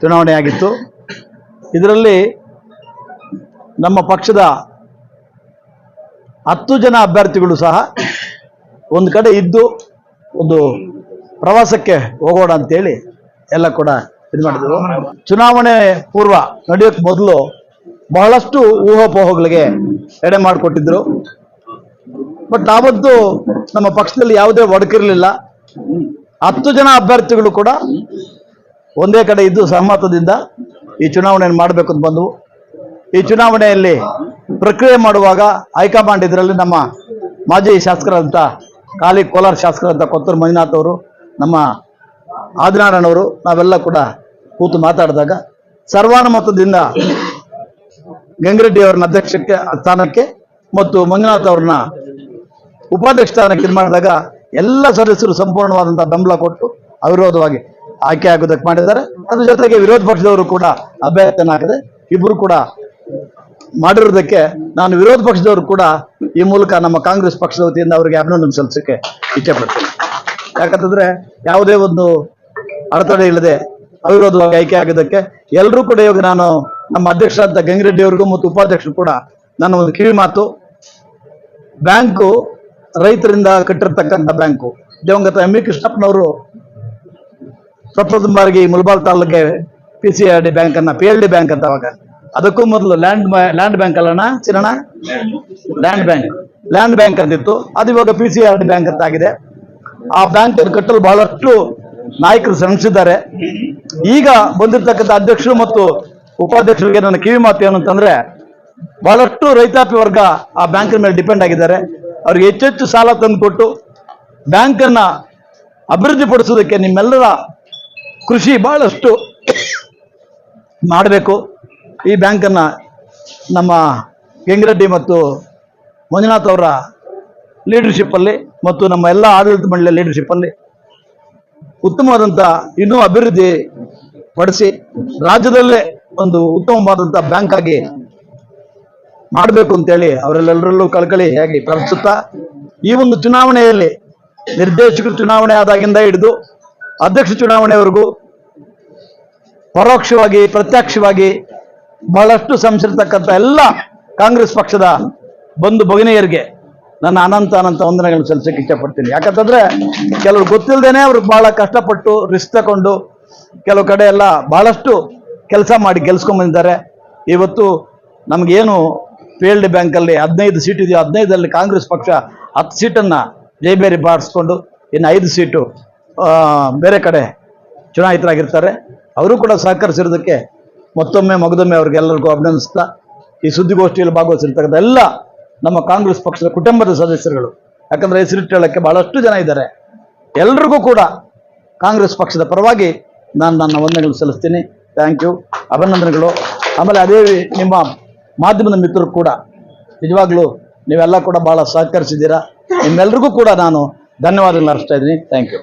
ಚುನಾವಣೆ ಆಗಿತ್ತು. ಇದರಲ್ಲಿ ನಮ್ಮ ಪಕ್ಷದ ಹತ್ತು ಜನ ಅಭ್ಯರ್ಥಿಗಳು ಸಹ ಒಂದು ಕಡೆ ಇದ್ದು ಒಂದು ಪ್ರವಾಸಕ್ಕೆ ಹೋಗೋಣ ಅಂತೇಳಿ ಎಲ್ಲ ಕೂಡ ಇದು ಮಾಡಿದ್ರು. ಚುನಾವಣೆ ಪೂರ್ವ ನಡೆಯೋಕ್ಕೆ ಮೊದಲು ಬಹಳಷ್ಟು ಊಹಾಪೋಹಗಳಿಗೆ ಎಡೆ ಮಾಡಿಕೊಟ್ಟಿದ್ರು. ಬಟ್ ಆವತ್ತು ನಮ್ಮ ಪಕ್ಷದಲ್ಲಿ ಯಾವುದೇ ಒಡಕಿರಲಿಲ್ಲ. ಹತ್ತು ಜನ ಅಭ್ಯರ್ಥಿಗಳು ಕೂಡ ಒಂದೇ ಕಡೆ ಇದ್ದು ಸಹಮತದಿಂದ ಈ ಚುನಾವಣೆಯನ್ನು ಮಾಡಬೇಕು ಅಂತ ಬಂದವು. ಈ ಚುನಾವಣೆಯಲ್ಲಿ ಪ್ರಕ್ರಿಯೆ ಮಾಡುವಾಗ ಹೈಕಮಾಂಡ್ ಇದರಲ್ಲಿ ನಮ್ಮ ಮಾಜಿ ಶಾಸಕರಂತ ಕಾಲಿ ಕೋಲಾರ ಶಾಸಕರಂತ ಕೊತ್ತೂರು ಮಂಜುನಾಥ್ ಅವರು, ನಮ್ಮ ಆದಿನಾರಾಯಣವರು ನಾವೆಲ್ಲ ಕೂಡ ಕೂತು ಮಾತಾಡಿದಾಗ ಸರ್ವಾನುಮತದಿಂದ ಗಂಗರೆಡ್ಡಿ ಅವರನ್ನ ಅಧ್ಯಕ್ಷಕ್ಕೆ, ಸ್ಥಾನಕ್ಕೆ ಮತ್ತು ಮಂಜುನಾಥ್ ಅವ್ರನ್ನ ಉಪಾಧ್ಯಕ್ಷ ಸ್ಥಾನಕ್ಕೆ ಮಾಡಿದಾಗ ಎಲ್ಲ ಸದಸ್ಯರು ಸಂಪೂರ್ಣವಾದಂಥ ಬೆಂಬಲ ಕೊಟ್ಟು ಅವಿರೋಧವಾಗಿ ಆಯ್ಕೆ ಆಗೋದಕ್ಕೆ ಮಾಡಿದ್ದಾರೆ. ಅದ್ರ ಜೊತೆಗೆ ವಿರೋಧ ಪಕ್ಷದವರು ಕೂಡ ಅಭ್ಯರ್ಥಿಯನ್ನು ಹಾಕಿದೆ ಇಬ್ಬರು ಕೂಡ ಮಾಡಿರೋದಕ್ಕೆ ನಾನು ವಿರೋಧ ಪಕ್ಷದವರು ಕೂಡ ಈ ಮೂಲಕ ನಮ್ಮ ಕಾಂಗ್ರೆಸ್ ಪಕ್ಷದ ವತಿಯಿಂದ ಅವರಿಗೆ ಅಭಿನಂದನೆ ಸಲ್ಲಿಸಕ್ಕೆ ಇಚ್ಛೆಪಡ್ತೀನಿ ಯಾಕಂತಂದ್ರೆ ಯಾವುದೇ ಒಂದು ಅಡೆತಡೆ ಇಲ್ಲದೆ ಅವಿರೋಧವಾಗಿ ಆಯ್ಕೆ ಆಗೋದಕ್ಕೆ ಎಲ್ಲರೂ ಕೂಡ ಇವಾಗ ನಾನು ನಮ್ಮ ಅಧ್ಯಕ್ಷರಾದ ಗಂಗಿರೆಡ್ಡಿ ಅವರಿಗೂ ಮತ್ತು ಉಪಾಧ್ಯಕ್ಷರು ಕೂಡ ನನ್ನ ಒಂದು ಕಿವಿ ಮಾತು. ಬ್ಯಾಂಕು ರೈತರಿಂದ ಕಟ್ಟಿರ್ತಕ್ಕಂಥ ಬ್ಯಾಂಕು. ದಿವಂಗತ ಎಂ ವಿ ಕೃಷ್ಣಪ್ಪನವರು ಬಾರಿಗೆ ಈ Mulbagal ತಾಲೂಕೆ P C R D bank ಅನ್ನ ಪಿ ಎಲ್ ಡಿ ಬ್ಯಾಂಕ್ ಅಂತ ಅವಾಗ. ಅದಕ್ಕೂ ಮೊದಲು ಲ್ಯಾಂಡ್ ಲ್ಯಾಂಡ್ ಬ್ಯಾಂಕ್ ಅಲ್ಲಣ್ಣ ಚಿರಣ ಲ್ಯಾಂಡ್ ಬ್ಯಾಂಕ್ ಲ್ಯಾಂಡ್ ಬ್ಯಾಂಕ್ ಅಂತಿತ್ತು. ಅದು ಇವಾಗ P C R D bank ಅಂತ ಆಗಿದೆ ಆ ಬ್ಯಾಂಕ್ ಕಟ್ಟಲು ಬಹಳಷ್ಟು ನಾಯಕರು ಶ್ರಮಿಸಿದ್ದಾರೆ. ಈಗ ಬಂದಿರತಕ್ಕಂಥ ಅಧ್ಯಕ್ಷರು ಮತ್ತು ಉಪಾಧ್ಯಕ್ಷರಿಗೆ ನನ್ನ ಕಿವಿ ಮಾತು ಏನು ಅಂತಂದ್ರೆ, ಬಹಳಷ್ಟು ರೈತಾಪಿ ವರ್ಗ ಆ ಬ್ಯಾಂಕಿನ ಮೇಲೆ ಡಿಪೆಂಡ್ ಆಗಿದ್ದಾರೆ. ಅವ್ರಿಗೆ ಹೆಚ್ಚೆಚ್ಚು ಸಾಲ ತಂದುಕೊಟ್ಟು ಬ್ಯಾಂಕನ್ನ ಅಭಿವೃದ್ಧಿಪಡಿಸೋದಕ್ಕೆ ನಿಮ್ಮೆಲ್ಲರ ಕೃಷಿ ಬಹಳಷ್ಟು ಮಾಡಬೇಕು. ಈ ಬ್ಯಾಂಕನ್ನು ನಮ್ಮ ಗಂಗಿರೆಡ್ಡಿ ಮತ್ತು ಮಂಜುನಾಥ್ ಅವರ ಲೀಡರ್ಶಿಪ್ಪಲ್ಲಿ ಮತ್ತು ನಮ್ಮ ಎಲ್ಲ ಆಡಳಿತ ಮಂಡಳಿಯ ಲೀಡರ್ಶಿಪ್ಪಲ್ಲಿ ಉತ್ತಮವಾದಂಥ ಇನ್ನೂ ಅಭಿವೃದ್ಧಿ ಪಡಿಸಿ ರಾಜ್ಯದಲ್ಲೇ ಒಂದು ಉತ್ತಮವಾದಂಥ ಬ್ಯಾಂಕ್ ಆಗಿ ಮಾಡಬೇಕು ಅಂತೇಳಿ ಅವರೆಲ್ಲರಲ್ಲೂ ಕಳಕಳಿ ಹೇಗೆ ಪ್ರಾರ್ಥಿಸುತ್ತಾ, ಈ ಒಂದು ಚುನಾವಣೆಯಲ್ಲಿ ನಿರ್ದೇಶಕರು ಚುನಾವಣೆ ಆದಾಗಿಂದ ಹಿಡಿದು ಅಧ್ಯಕ್ಷ ಚುನಾವಣೆವರೆಗೂ ಪರೋಕ್ಷವಾಗಿ, ಪ್ರತ್ಯಕ್ಷವಾಗಿ ಬಹಳಷ್ಟು ಶ್ರಮಿಸಿರ್ತಕ್ಕಂಥ ಎಲ್ಲ ಕಾಂಗ್ರೆಸ್ ಪಕ್ಷದ ಬಂಧು ಭಗಿನಿಯರಿಗೆ ನನ್ನ ಅನಂತ ಅನಂತ ವಂದನೆಗಳನ್ನು ಸಲ್ಲಿಸಕ್ಕೆ ಇಷ್ಟಪಡ್ತೀನಿ. ಯಾಕಂತಂದ್ರೆ ಕೆಲವರು ಗೊತ್ತಿಲ್ಲದೇನೆ ಅವ್ರು ಬಹಳ ಕಷ್ಟಪಟ್ಟು, ರಿಸ್ಕ್ ತಗೊಂಡು ಕೆಲವು ಕಡೆ ಎಲ್ಲ ಬಹಳಷ್ಟು ಕೆಲಸ ಮಾಡಿ ಗೆಲ್ಸ್ಕೊಂಡ್ಬಂದಿದ್ದಾರೆ ಇವತ್ತು ನಮಗೇನು ಫೀಲ್ಡ್ ಬ್ಯಾಂಕಲ್ಲಿ ಹದಿನೈದು ಸೀಟ್ ಇದೆಯೋ ಹದಿನೈದರಲ್ಲಿ ಕಾಂಗ್ರೆಸ್ ಪಕ್ಷ ಹತ್ತು ಸೀಟನ್ನು ಜೈಬೇರಿ ಬಾರಿಸ್ಕೊಂಡು ಇನ್ನು ಐದು ಸೀಟು ಬೇರೆ ಕಡೆ ಚುನಾಯಿತರಾಗಿರ್ತಾರೆ. ಅವರು ಕೂಡ ಸಹಕರಿಸಿರೋದಕ್ಕೆ ಮತ್ತೊಮ್ಮೆ ಮಗದೊಮ್ಮೆ ಅವ್ರಿಗೆಲ್ಲರಿಗೂ ಅಭಿನಂದಿಸ್ತಾ, ಈ ಸುದ್ದಿಗೋಷ್ಠಿಯಲ್ಲಿ ಭಾಗವಹಿಸಿರ್ತಕ್ಕಂಥ ಎಲ್ಲ ನಮ್ಮ ಕಾಂಗ್ರೆಸ್ ಪಕ್ಷದ ಕುಟುಂಬದ ಸದಸ್ಯರುಗಳು. ಯಾಕಂದ್ರೆ ಹೆಸರಿಟ್ಟು ಭಾಳಷ್ಟು ಜನ ಇದ್ದಾರೆ. ಎಲ್ರಿಗೂ ಕೂಡ ಕಾಂಗ್ರೆಸ್ ಪಕ್ಷದ ಪರವಾಗಿ ನಾನು ನನ್ನ ವಂದನೆಗಳು ಸಲ್ಲಿಸ್ತೀನಿ. ಥ್ಯಾಂಕ್ ಯು ಅಭಿನಂದನೆಗಳು. ಆಮೇಲೆ ಅದೇ ನಿಮ್ಮ ಮಾಧ್ಯಮದ ಮಿತ್ರರು ಕೂಡ, ನಿಜವಾಗ್ಲೂ ನೀವೆಲ್ಲ ಕೂಡ ಭಾಳ ಸಹಕರಿಸಿದ್ದೀರಾ. ನಿಮ್ಮೆಲ್ರಿಗೂ ಕೂಡ ನಾನು ಧನ್ಯವಾದಗಳು ಅರ್ಸ್ತಾ ಇದ್ದೀನಿ. Thank you